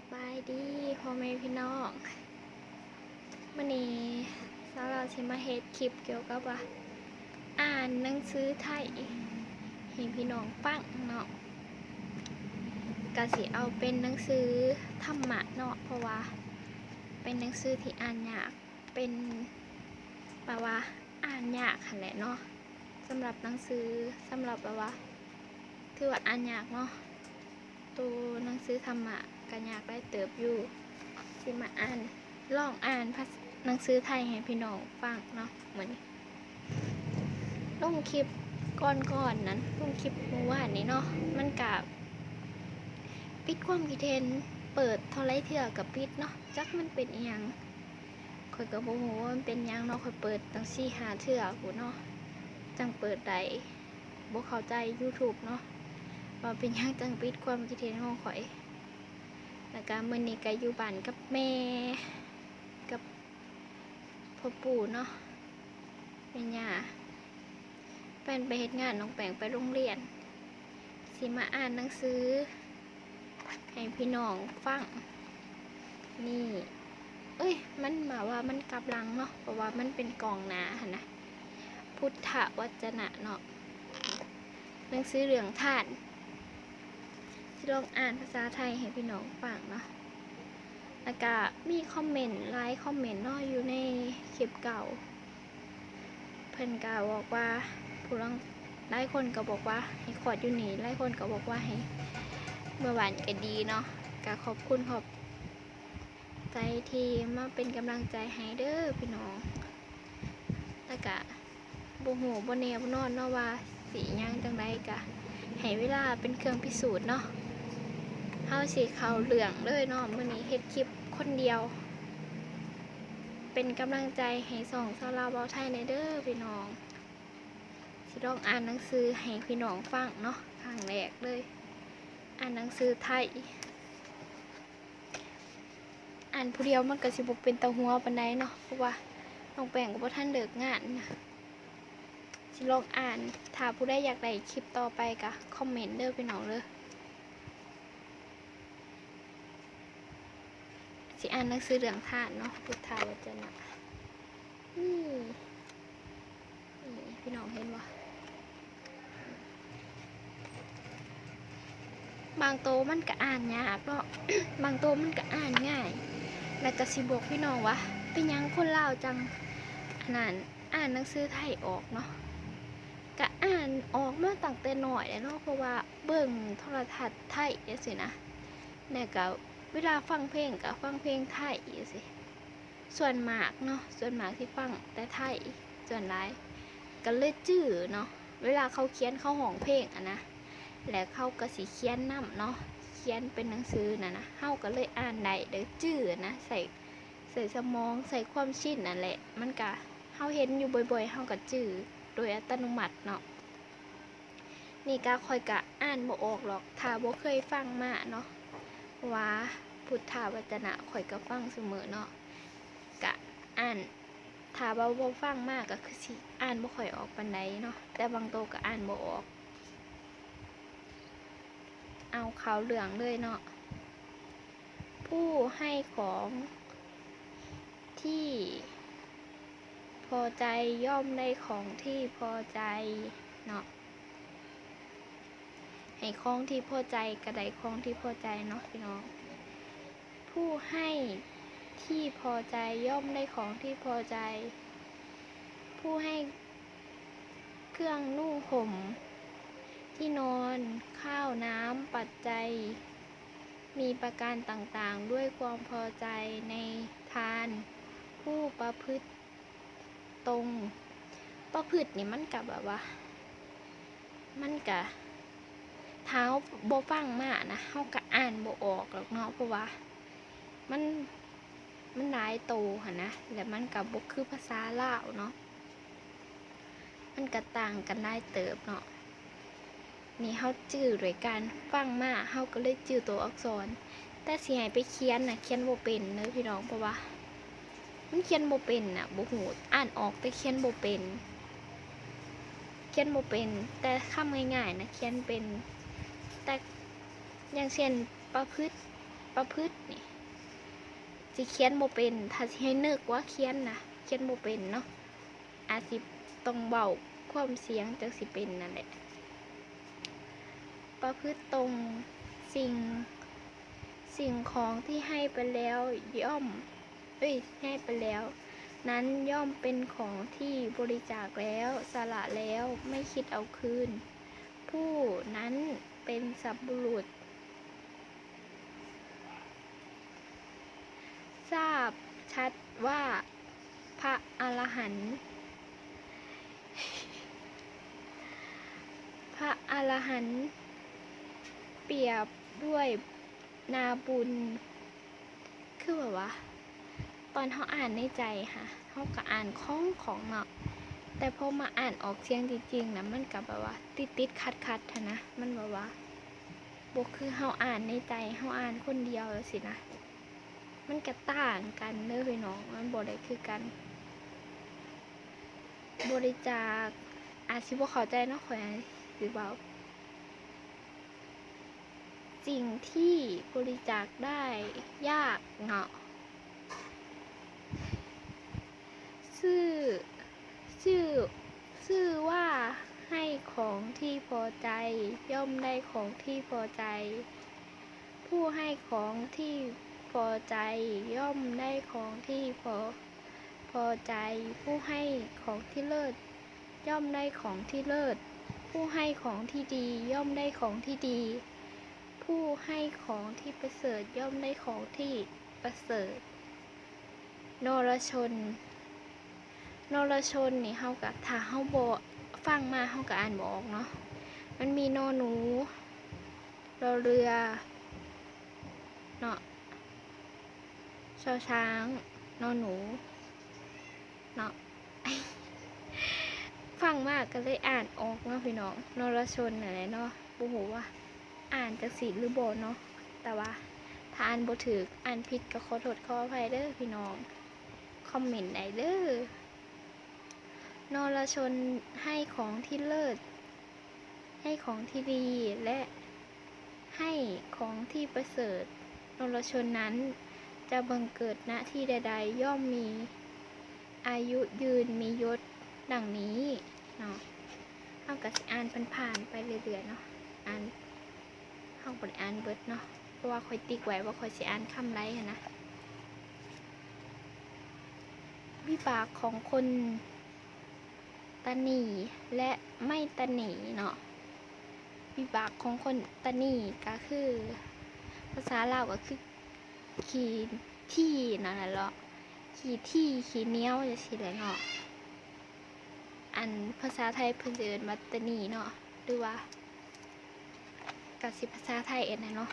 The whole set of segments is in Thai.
สบายดีพ่อแม่พี่น้องวันนี้สาวเราชิมาเฮ็ดคลิปเกี่ยวกับว่า อ่านหนังสือไทยให้พี่น้องฟังเนาะก็สิเอาเป็นหนังสือธรรมะเนาะเพราะว่า เป็นหนังสือที่อ่านยากเป็นแปลว่าอ่านยากค่ะแหละเนาะสำหรับหนังสือสำหรับแบบว่า คือว่าอ่านยากเนาะตัวหนังสือธรรมะ กันอยากได้เติบอยู่สิมาอ่านลองอ่านหนังสือไทยให้พี่น้องฟังเนาะเหมือนลงคลิปก่อนๆนนั้นลงคลิปเมื่อวานนี้เนาะมันกับปิดความคิดเห็นเปิดเท่าไรเถื่อกับปิดเนาะจักมันเป็นอยังข่อยก็บ่ฮู้ว่ามันเป็นยังเนาะข่อยเปิดตั้ง4 5เถื่อกูเนาะจังเปิดได้บ่เข้าใจ YouTube เนาะว่าเป็นยังจังปิดความคิดเห็นของข่อย แล้วก็มื้อนี้ก็อยู่บ้านกับแม่กับพ่อปู่เนาะแม่ย่าแฟนไปเฮ็ดงานน้องแปงไปโรงเรียน สิมาอ่านหนังสือ ให้พี่น้องฟัง นี่ เอ้ย มันมาว่ามันกลับหลังเนาะ เพราะว่ามันเป็นกองหนาหันนะ พุทธวจนะเนาะ หนังสือเรื่องธาตุ ที่ลองอ่านภาษาไทยให้พี่น้องฟังเนาะแล้วก็มีคอมเมนต์ไลค์คอมเมนต์เนาะอยู่ในคลิปเก่า เพิ่นก็บอกว่าผู้ลองหลายคนก็บอกว่าให้ขอดอยู่นี่หลายคนก็บอกว่าให้เมื่อวานก็ดีเนาะก็ขอบคุณขอบใจที่มาเป็นกำลังใจให้เด้อพี่น้องแล้วก็บ่ฮู้บ่แน่บ่นอนเนาะว่าสิหยังจังไดก็ให้เวลาเป็นเครื่องพิสูจน์เนาะ เฮาสิเข้าเหลืองเลยเนาะมื้อนี้เฮ็ดคลิปคนเดียว เป็นกำลังใจให้สองสาวลาวเบาไทยในเด้อพี่น้องสิลองอ่านหนังสือให้พี่น้องฟังเนาะขังแรกเลย อ่านหนังสือไทย อ่านผู้เดียวมันก็สิบ่เป็นตาหัวปานใดเนาะเพราะว่าน้องแป้งก็บ่ทันเลิกงานนะสิลองอ่าน ถ้าผู้ใดอยากได้คลิปต่อไปก็คอมเมนต์เด้อพี่น้องเด้อ สิอ่านหนังสือเรื่องธาตุเนาะพุทธาวจนะนี่นี่พี่น้องเห็นวะบางโตวมันก็อ่านยากเนาะบางโตวมันก็อ่านง่ายแล้วก็สิบอกพี่น้องว่าเป็นยังคนเล่าจังอันนั้นอ่านหนังสือไทยออกเนาะก็อ่านออกมาตั้งแต่น้อยแล้วเนาะเพราะว่าเบิ่งโทรทัศน์ไทยจังซี่นะแล้วก็ เวลาฟังเพลงก็ฟังเพลงไทยจังซี่ส่วนมากเนาะส่วนมากที่ฟังแต่ไทยส่วนหลายก็เลยจื้อเนาะเวลาเขาเขียนเขาห้องเพลงอะนะแล้วเขาก็สิเขียนนํเนาะเขียนเป็นหนังสือนะนะเฮาก็เลยอ่านได้เด้อจื้อนะใส่ใส่สมองใส่ความชินนั่นแหละ มันก็เฮาเห็นอยู่บ่อยๆเฮาก็จื้อโดยอัตโนมัติเนาะนี่ก็คอยกะอ่านบ่ออกหรอกถ้าบ่เคยฟังมาเนาะ ว่าพุทธาวจนะคอยก็ฟังเสมอเนาะกะอ่านถ้าบ่บ่ฟังมากก็คือสิอ่านบ่ค่อยออกปานใดเนาะแต่บางโตวก็อ่านบ่ออก เอาขาวเหลืองเลยเนาะผู้ให้ของที่พอใจย่อมได้ของที่พอใจเนาะ ให้ของที่พอใจกระไดของที่พอใจเนาะพี่น้อง ผู้ให้ที่พอใจย่อมได้ของที่พอใจ ผู้ให้เครื่องนุ่งห่ม ที่นอนข้าวน้ำปัจจัย มีประการต่างๆ ด้วยความพอใจในทาน ผู้ประพฤติตรง ประพฤตินี่มันกับแบบว่า มันกะ เท้าโบฟังมากนะเฮากะอ่านโบออกหรอกเนาะเพราะว่า มันมันหลายโตค่ะนะแล้วมันกับบคือภาษาลาวเนาะมันกะต่างกันได้เติบเนาะนี่เฮาจื้อด้วยการฟังมากเฮาก็เลยจื้อตัวอักษร แต่สิให้ไปเขียนน่ะเขียนโบเป็นเด้อพี่น้องเพราะว่ามันเขียนโบเป็นน่ะบ่ฮู้อ่านออกแต่เขียนโบเป็น เขียนโบเป็น แต่คำง่ายๆนะเขียนเป็น แต่อย่างเช่นประพฤติประพฤตินี่สิเขียนบ่เป็น ถ้าสิให้นึกว่าเขียนนะเขียนบ่เป็นเนาะอาจสิต้องเบาความเสียงจังสิเป็นนั่นแหละ ประพฤติตรงสิ่งสิ่งของที่ให้ไปแล้วย่อม เอ้ยให้ไปแล้ว นั้นย่อมเป็นของที่บริจาคแล้วสละแล้วไม่คิดเอาคืน ผู้นั้นเป็นสัพบุรุษ ทราบชัดว่าพระอรหันต์พระอรหันต์เปรียบด้วยนาบุญ คือแบบว่า ตอนเขาอ่านในใจค่ะเขาก็อ่านคล้องของเนาะ แต่พอมาอ่านออกเสียงจริงๆนะมันกับแบบว่า ติดติดขัดขัดๆหั้นะ มันแบบว่าบกคือเขาอ่านในใจเขาอ่านคนเดียวสินะ มันก็ต่างกันเด้อพี่น้อง มันบ่ได้คือกัน บริจาคอาจสิบ่เข้าใจเนาะข่อหรือเปล่าสิ่งที่บริจาคได้ยากเนาะชื่อ ชื่อชื่อว่าให้ของที่พอใจ ย่อมได้ของที่พอใจ ผู้ให้ของที่พอใจ ย่อมได้ของที่พอพอใจ ผู้ให้ของที่เลิศ ย่อมได้ของที่เลิศ ผู้ให้ของที่ดีย่อมได้ของที่ดี ผู้ให้ของที่ประเสริฐย่อมได้ของที่ประเสริฐ นรชน นรชนนี่เฮากับถ้าเฮาบ่ฟังมาเฮาก็อ่านบ่ออกเนาะมันมีนอหนูรอเรือเนาะชอช้างนอหนูเนาะฟังมากก็เลยอ่านออกเนาะพี่น้องนรชนอะไรเนาะบ่ฮู้ว่าอ่านจักสีหรือบ่เนาะแต่ว่าถ้าอ่านบ่ถูกอ่านผิดก็ขอโทษขออภัยเด้อพี่น้องคอมเมนต์ได้เด้อ นรชนให้ของที่เลิศ ให้ของที่ดีและให้ของที่ประเสริฐ นรชนนั้นจะบังเกิดณที่ใด ๆ ย่อมมี อายุยืนมียศดังนี้เนาะเอากับอ่านผ่านๆไปเรื่อยๆเนาะอ่านเอาบริอ่านเบิดเนาะเพราะว่าคอยติ๊กไว้ว่าคอยสิอ่านคำไรนนะวิบากของคน ตะนีและไม่ตะนีเนาะวิบากของคนตะนีก็คือ ภาษาลาวก็คือขี่ที่นั่นแหละเนาะขี่ที่ขี่เนี้ยวจะสิเลยเนาะอันภาษาไทยเพิ่นเอิ้นว่าตะนีเนาะหรือว่ากสิภาษาไทยเอ็นนะเนาะ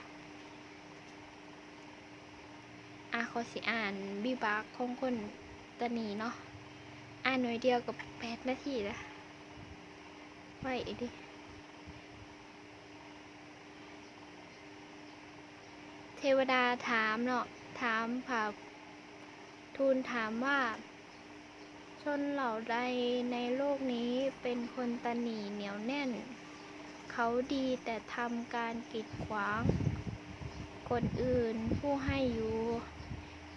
อาขอสิอ่านวิบากของคนตนีเนาะ อ่านหน่วยเดียวกับแปดนาทีละไว้อีกดิเทวดาถามเนาะถามผาทูลถามว่า ชนเหล่าใดในโลกนี้เป็นคนตนหนีเหนียวแน่น เขาดีแต่ทำการกีดขวาง คนอื่นผู้ให้อยู่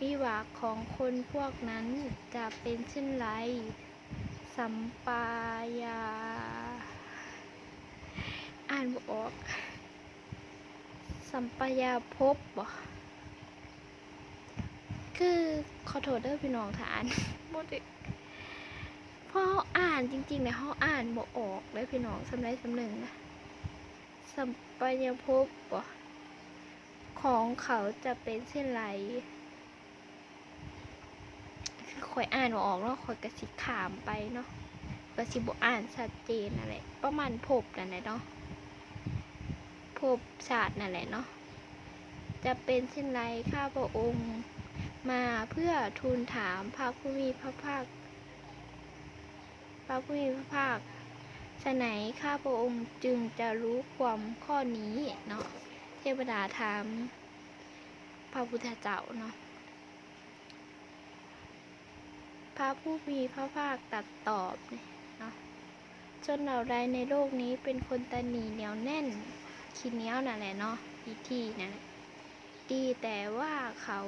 วิบากของคนพวกนั้นจะเป็นเช่นไร สัมปายา อ่านบ่ออก สัมปายาพบบ่คือขอโทษเด้อพี่น้องทาอ่านบ่ได้เพราะเราอ่านจริงๆเนี่ยเขาอ่านบ่ออกเลยพี่น้องสำไรสำหนึ่งนะสัมปายาพบบ่ของเขาจะเป็นเช่นไร ข่อยอ่านออกเนาะข่อยกระสิขามไปเนาะกระสิบอ่านชัดเจนนั่นแหละประมาณภพนั่นแหละเนาะภพชาสตินั่นแหละเนาะจะเป็นเช่นไรข้าพระองค์มาเพื่อทูลถามพระผู้มีพระภาค พระผู้มีพระภาคฉะไหนข้าพระองค์จึงจะรู้ความข้อนี้เนาะเทวดาถามพระพุทธเจ้าเนาะ พระผู้มีพระภาคตัดตอบเนี่ยนาะจนเราใดในโลกนี้เป็นคนตนหนีเหนียวแน่นขี้เหนียวนั่นแหละเนาะอีที่นั่นแหละดีแต่ว่าเขา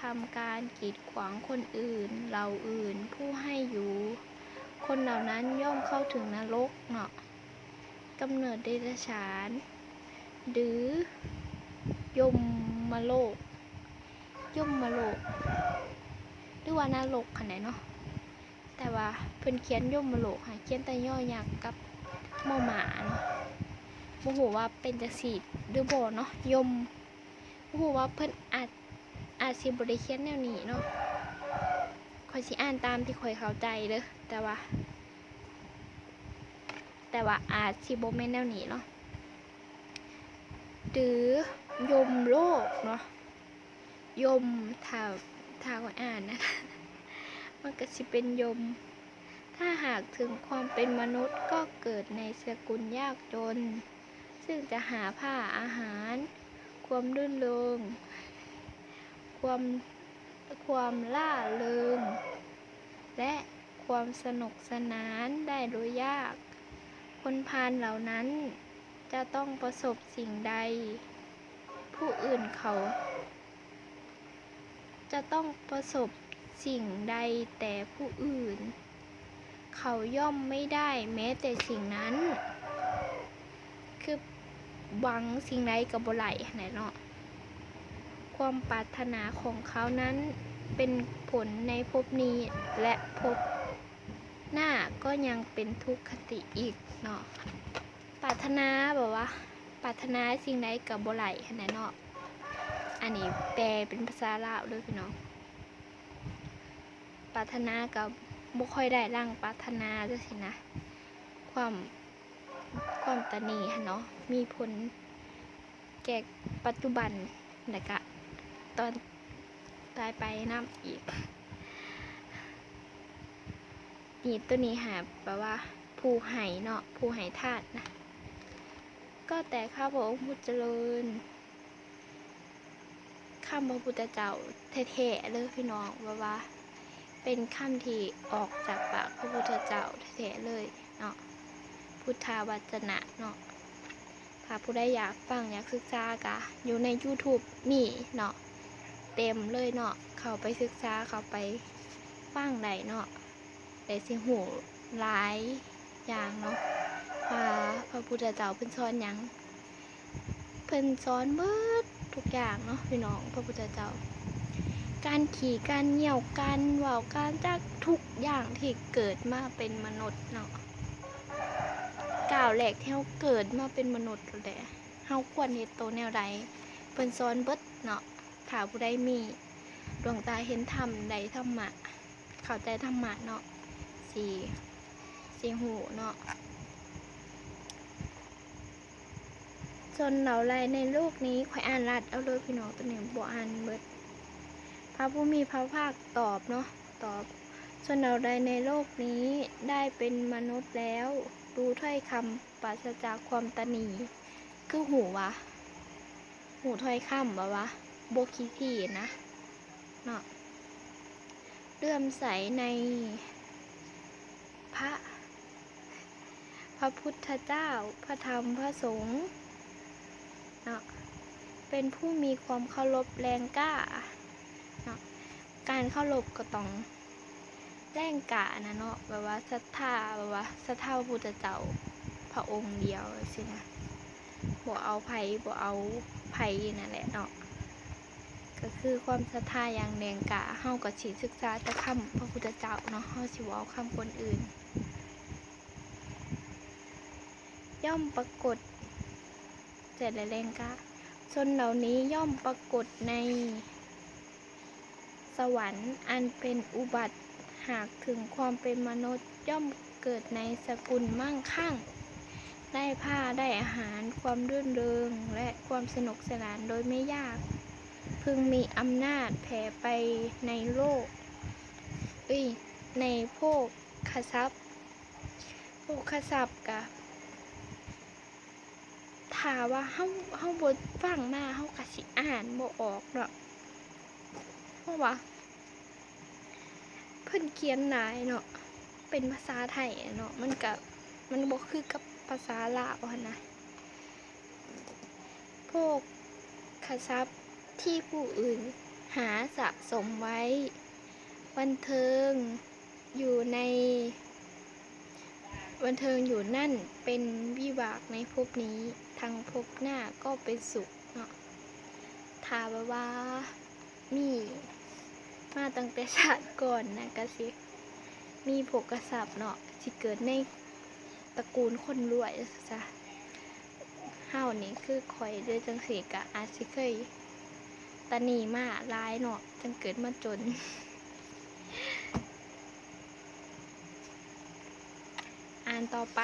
ทำการกีดขวางคนอื่นเราอื่นผู้ให้อยู่ คนเหล่านั้นย่อมเข้าถึงนรกเนาะกำเนิดเดรัจฉาน หรือยมมาโลกยมมาโลก รือว่านรกขนาดเนาะแต่ว่าเพิ่นเขียนยมมาโลกค่ะเขียนแต่ย่อยักษ์กับมอหมาเนาะบ่ฮู้ว่าเป็นจังซี่หรือบ่เนาะยมบ่ฮู้ว่าเพิ่นอาจอาจสิบ่ได้เขียนแนวนี้เนาะข่อยสิอ่านตามที่ข่อยเข้าใจเด้อแต่ว่า แต่ว่าอาจสิบ่แม่นแนวนี้เนาะหรือยมโลกเนาะยมถ้า ถ้าข่อยอ่านนะมันก็สิเป็นยม ถ้าหากถึงความเป็นมนุษย์ก็เกิดในสกุลยากจน ซึ่งจะหาผ้าอาหาร ความรื่นเริงความความล่าเริงและความสนุกสนานได้โดยยาก คนพาลเหล่านั้นจะต้องประสบสิ่งใด ผู้อื่นเขา จะต้องประสบสิ่งใดแต่ผู้อื่น เขาย่อมไม่ได้แม้แต่สิ่งนั้น คือหวังสิ่งใดกับบไหลไหนเนาะความปรารถนาของเขานั้นเป็นผลในภพนี้และภพหน้าก็ยังเป็นทุกขติอีกเนาะปรารถนาแบบว่าปรารถนาสิ่งใดกับบไหลไหนเนาะ อันนี้แปลเป็นภาษาลาวเลยพี่น้องปรารถนากับบ่ค่อยได้ร่างปรารถนาจังซี่นะ ความความตะหนีหั้นเนาะมีผลแก่ปัจจุบันและกะตอนตายไปน้ำอีกนี่ตัวนี้หาแปลว่า ผู้ไห่เนาะผู้ไห่ธาตุนะ ก็แต่ข้าพระองค์ผู้เจริญ ข้ามพระพุทธเจ้าแท้ๆเลยพี่น้องว่าว่า เป็นคำที่ออกจากปากพระพุทธเจ้าแท้ๆเลยเนาะพุทธาวัจนะเนาะถ้าผู้ใดอยากฟังอยากศึกษากะ อยู่ใน YouTube นี่เนาะเต็มเลยเนาะเขาไปศึกษาเขาไปฟังได้เนาะได้สิหูหลายอย่างเนาะว่าพระพุทธเจ้าเพิ่นสอนหยังเพิ่นสอนเบิด ทุกอย่างเนาะพี่น้องพระพุทธเจ้า การขี่การเหยี่ยวการเว่าการจักทุกอย่างที่เกิดมาเป็นมนุษย์เนาะก้าวแรกที่เฮาเกิดมาเป็นมนุษย์แหละเฮาควรเฮ็ดโตวแนวใดเพิ่นสอนเบิดเนาะถ้าผู้ใดมีดวงตาเห็นธรรมใดธรรมะเข้าใจธรรมะเนาะสิสิหูเนาะ จนเหล่าไรในโลกนี้ข่อยอ่านรัดเอาเลยพี่น้องตัวนี้บ่อ่านเบิดพระผู้มีพระภาคตอบเนาะตอบ ส่วนเราใดในโลกนี้ได้เป็นมนุษย์แล้วรู้ถ้อยคำปราศจากความตนีคือหูวะ หูถ้อยคำบะวะโบคิทีนะเนาะเลื่อมใสในพระพระพุทธเจ้า พระธรรม พระสงฆ์ เนาะเป็นผู้มีความเคารพแรงกล้าการเข้ารบก็ต้องแรงกะนะเนาะแบบว่าศรัทธาแบบว่าศรัทธาพระพุทธเจ้าพระองค์เดียวสินะบ่เอาไผ่บ่เอาไผ่นั่นแหละเนาะก็คือความศรัทธาอย่างแรงกะเฮาก็สิศึกษาแต่คำพระพุทธเจ้าเนาะเฮาสิบ่เอาคำคนอื่น ย่อมปรากฏ เจ็ดและแรงกะชนเหล่านี้ย่อมปรากฏใน สวรรค์อันเป็นอุบัติหากถึงความเป็นมนุษย์ย่อมเกิดในสกุลมั่งคั่ง ได้ผ้าได้อาหารความรื่นเริง และความสนุกสนานโดยไม่ยาก พึงมีอำนาจแผ่ไปในโลกอ้ยในโภคทรัพย์โภคทรัพย์กะาว่าเฮาเฮาบ่ฟังมาเฮากะสิอ่านบ่ออกเนาะเพราะว่า เพิ่นเขียนหลายเนาะเป็นภาษาไทยเนาะมันกับมันบ่คือกับภาษาลาวนะพวกคาซับที่ผู้อื่นหาสะสมไว้ บันเทิงอยู่ใน บันเทิงอยู่นั่นเป็นวิบากในภพนี้ทางภพหน้าก็เป็นสุขเนาะถามว่ามีมาตั้งแต่ชาติก่อนนะกะสิมีผกกระสับเนาะสิเกิดในตระกูลคนรวยจ้ะเฮานี่คือข่อยเด้วยจังสีกะอาจสิเคยตะนีมาร้ายเนาะจังเกิดมาจนานต่อไป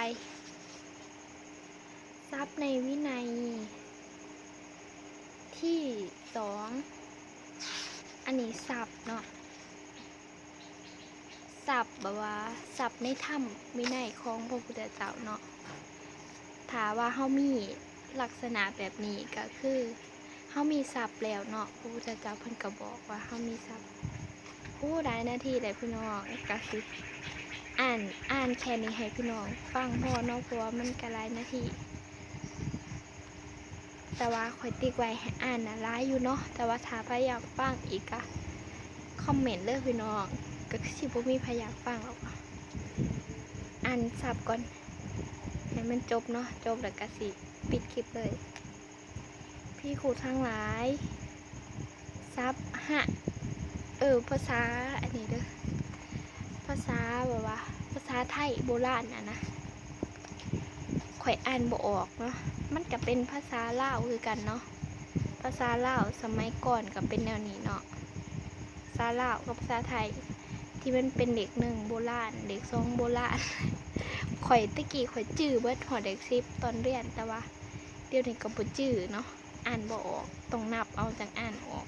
ทรัพย์ในวินัย ที่สองอันนี้ศัพท์เนาะศัพท์แบบว่าศัพท์ในถ้ำวินัยของพระพุทธเจ้าเนาะถามว่าเฮามีลักษณะแบบนี้ก็คือเฮามีศัพท์แล้วเนาะพระพุทธเจ้าเพิ่นก็บอกว่าเฮามีศัพท์ผู้ใดหน้าที่ใดพี่น้องก็สิ อ่านอ่านแค่นี้ให้พี่น้องฟังพอเนาะเพราะว่ามันก็หลายนาทีแต่ว่าข่อยติ๊กไว้ให้อ่านนะร้ายอยู่เนาะแต่ว่าถ้าพยายามฟังอีกอะคอมเมนต์เลยพี่น้อง ก็คือสิบ่มีพยากฟังหรอกอะอ่านสับก่อนให้มันจบเนาะจบแล้วก็สิปิดคลิปเลย พี่ครูทั้งหลายซับฮะเออภาษาอันนี้เด้อาษาแบบว่า ภาษาไทยโบราณนะนะข่อยอ่านบ่ออกเนาะ มันก็เป็นภาษาลาวคือกันเนาะ ภาษาลาวสมัยก่อนก็เป็นแนวนี้เนาะ ภาษาลาวกับภาษาไทย ที่มันเป็นเด็กหนึ่งโบราณ เด็กสองโบราณ ข่อยตะกี้ข่อยจื้อเบิดหัวเด็กซิปตอนเรียนแต่ว่า เดี๋ยวนี้ก็บ่จื้อเนาะ อ่านบ่ออกต้องนับเอาจากอ่านออก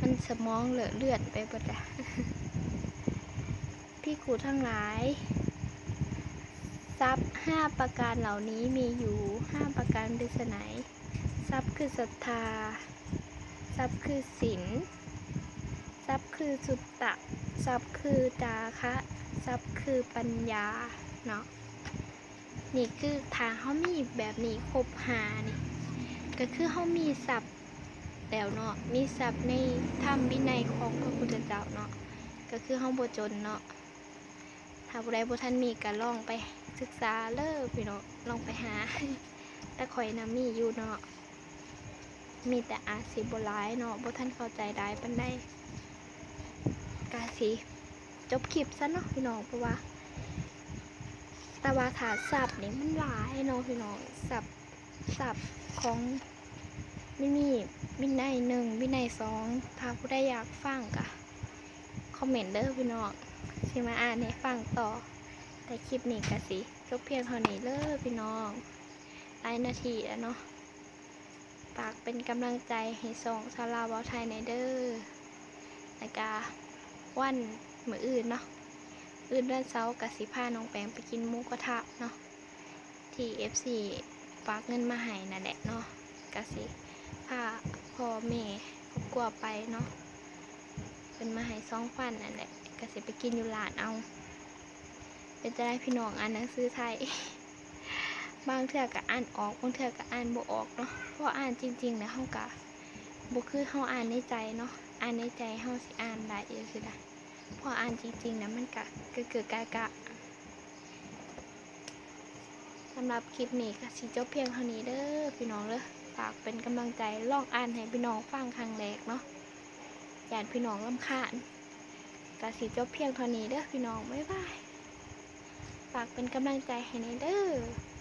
มันสมองเหลือเลือดไปหมดละ พี่ครูทั้งหลาย ทรัพย์ห้าประการเหล่านี้มีอยู่ห้าประการเป็นไสนทรัพย์คือศรัทธา ทรัพย์คือศีลทรัพย์คือสุตตะ ทรัพย์คือจาคะทรัพย์คือปัญญาเนาะนี่คือทางเขามีแบบนี้ครบหานี่ก็คือเขามีทรัพย์แล้วเนาะมีทรัพย์ในธรรมวินัยของพระพุทธเจ้าเนาะก็คือเขาบ่จนเนาะ ถ้าผู้ใดบ่ทันมีก็ลองไปศึกษาเลิกพี่เนาะลองไปหาแต่ข่อยนะมีอยู่เนาะมีแต่อาจสิบ่หลายเนาะบ่ทันเข้าใจได้ปานใดกาสิจบคลิปซะเนาะพี่น้องเพราะว่าแต่ว่าถาสับนี่มันหลายเนาะพี่น้องสับสับของไม่มีวินัยหนึ่งวินัยสองถ้าผู้ใดอยากฟังก็คอมเมนต์เด้อพี่น้อง สิมาอ่านให้ฟังต่อ แต่คลิปนี้กะสิจบเพียงเท่านี้เด้อพี่น้องหลายนาทีแล้วเนาะฝากเป็นกำลังใจให้ส่งชาวลาวเว้าไทยในเด้อแล้วก็วันมืออื่นเนาะอื่นวันเสาร์กับสิพาน้องแปงไปกินหมูกระทะเนาะที่ FC ฝากเงินมาให้นั่นแหละเนาะกสิพาพ่อแม่ครอบครัวไปเนาะเป็นมาให้สองพันนั่นแหละ กสิไปกินอยู่ร้านเอา เป็นจะได้พี่น้องอ่านหนังสือไทย บางเทื่อก็อ่านออกบางเทื่อก็อ่านบ่ออกเนาะเพราะอ่านจริงๆนะเฮากะบ่คือเฮาอ่านในใจเนาะอ่านในใจเฮาสิอ่านได้เองสิได้พออ่านจริงๆนะมันกะเกิดเกิดกากะสำหรับคลิปนี้ก็สิจบเพียงเท่านี้เด้อพี่น้องเด้อฝากเป็นกำลังใจลองอ่านให้พี่น้องฟังครั้งแรกเนาะอย่าพี่น้องลำคาญ กะสิจบเพียงเท่านี้เด้อพี่น้อง บ๊ายบาย ฝากเป็นกำลังใจให้ในเด้อ